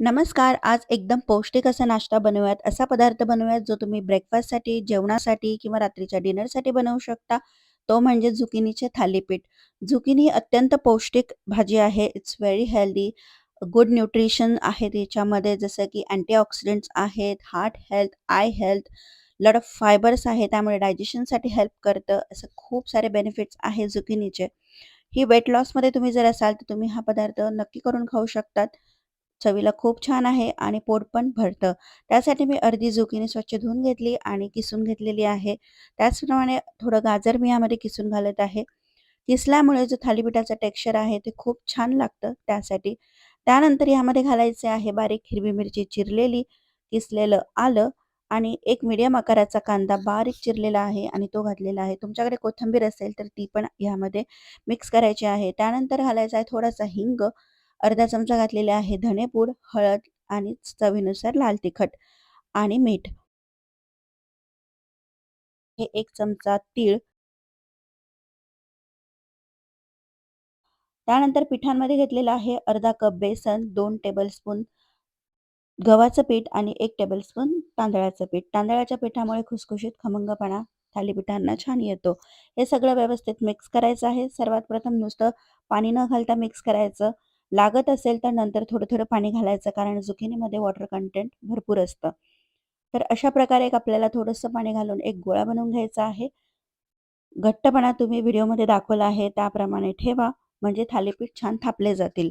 नमस्कार. आज एकदम पौष्टिक असा नाश्ता बनवूयात. असा पदार्थ बनवूयात जो तुम्ही ब्रेकफास्टसाठी, जेवणासाठी किंवा रात्रीच्या डिनरसाठी बनवू शकता. तो म्हणजे झुकिनीचे थालीपीठ. झुकिनी अत्यंत पौष्टिक भाजी आहे. It's very healthy. Good nutrition आहे त्याच्यामध्ये जसं की अँटीऑक्सिडंट्स आहेत, heart health, eye health, lot of fibres आहे. त्यामुळे डायजेशनसाठी हेल्प करतं. असं खूप सारे बेनिफिट्स आहे झुकिनीचे. ही वेट लॉसमध्ये तुम्ही जर असाल तर तुम्ही हा पदार्थ नक्की करून खाऊ शकतात. चवीला खूप छान आहे आणि पोट पण भरतं. त्यासाठी मी अर्धी झुकीने स्वच्छ धुवून घेतली आणि किसून घेतलेली आहे. त्याचप्रमाणे थोडं गाजर मी यामध्ये किसून घालत आहे. किसल्यामुळे जो थालीपीठाचं टेक्स्चर आहे ते खूप छान लागतं त्यासाठी. त्यानंतर यामध्ये घालायचे आहे बारीक हिरवी मिरची चिरलेली, किसलेलं आलं आणि एक मीडियम आकाराचा कांदा बारीक चिरलेला आहे आणि तो घातलेला आहे. तुमच्याकडे कोथिंबीर असेल तर ती पण यामध्ये मिक्स करायची आहे. त्यानंतर घालायचा आहे थोडासा हिंग, अर्धा चमचा घातलेले आहे धनेपूड, हळद आणि चवीनुसार लाल तिखट आणि मीठ. हे एक चमचा तीळ. त्यानंतर पिठांमध्ये घेतलेला आहे अर्धा कप बेसन, दोन टेबलस्पून गव्हाचं पीठ आणि एक टेबलस्पून तांदळाचं पीठ. तांदळाच्या पिठामुळे खुसखुशीत खमंगपणा थालीपीठांना छान येतो. हे सगळं व्यवस्थित मिक्स करायचं आहे. सर्वात प्रथम नुसतं पाणी न घालता मिक्स करायचं. लागत असेल तर नंतर थोडं-थोडं पाणी घालायचं कारण झुकिनीमध्ये वॉटर कंटेंट भरपूर असतं. तर अशा प्रकारे एक आपल्याला थोडंसं पाणी घालून एक गोळा बनवून घ्यायचा आहे. घट्टपणा तुम्ही व्हिडिओमध्ये दाखवला आहे त्याप्रमाणे ठेवा म्हणजे थालीपीठ छान थापले जातील.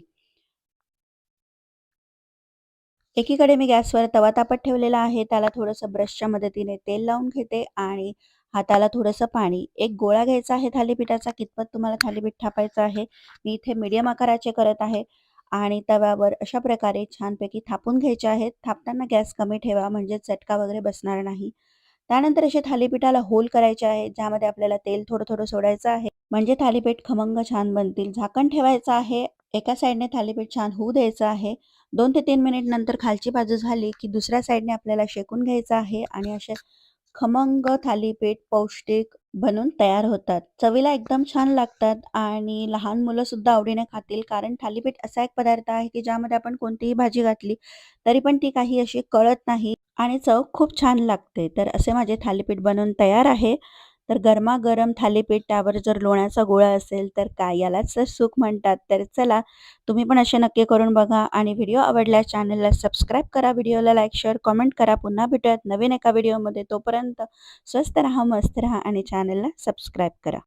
एकीकडे मी गॅसवर तवा तापत ठेवलेला आहे. त्याला थोडंसं ब्रशच्या मदतीने तेल लावून घेते आणि हाताला थोडंसं पाणी. एक गोळा घ्यायचा आहे थालीपीठाचा. कितपत तुम्हाला थालीपीठ थापायचं आहे. मी इथे मीडियम आकाराचे करत आहे आणि तव्यावर अशा प्रकारे छानपैकी थापून घ्यायचे आहेत. थापताना गॅस कमी ठेवा म्हणजे चटका वगैरे बसणार नाही. त्यानंतर असे थालीपीठाला होल करायचे आहेत, ज्यामध्ये आपल्याला तेल थोडं-थोडं सोडायचं आहे. म्हणजे थालीपीठ खमंग छान बनतील. झाकण ठेवायचं आहे. एका साईडने थालीपीठ छान होऊ द्यायचं आहे. दोन ते तीन मिनिट नंतर खालची बाजू झाली, की दुसऱ्या साईडने आपल्याला शेकून घ्यायचं आहे आणि असे खमंग थालीपीठ पौष्टिक बनून तयार होतात. चवीला एकदम छान लागतात आणि लहान मुलं सुद्धा आवडीने खातील कारण थालीपीठ असा एक पदार्थ आहे, की ज्यामध्ये आपण कोणतीही भाजी घातली, तरी पण ती काही अशी कळत नाही आणि चव खूप छान लागते. तर असे माझे थालीपीठ बनवून तयार आहे. तर गरमागरम थालीपीठावर जर लोण्याचा गोळा असेल तर काय यालाच तर सुख म्हणतात. तर चला तुम्ही पण असे नक्की करून बघा आणि व्हिडिओ आवडल्यास चॅनलला सबस्क्राईब करा, व्हिडिओला लाईक, शेअर, कमेंट करा. पुन्हा भेटूयात नवीन एका व्हिडिओमध्ये. तोपर्यंत स्वस्त राहा, मस्त राहा आणि चॅनलला सबस्क्राईब करा.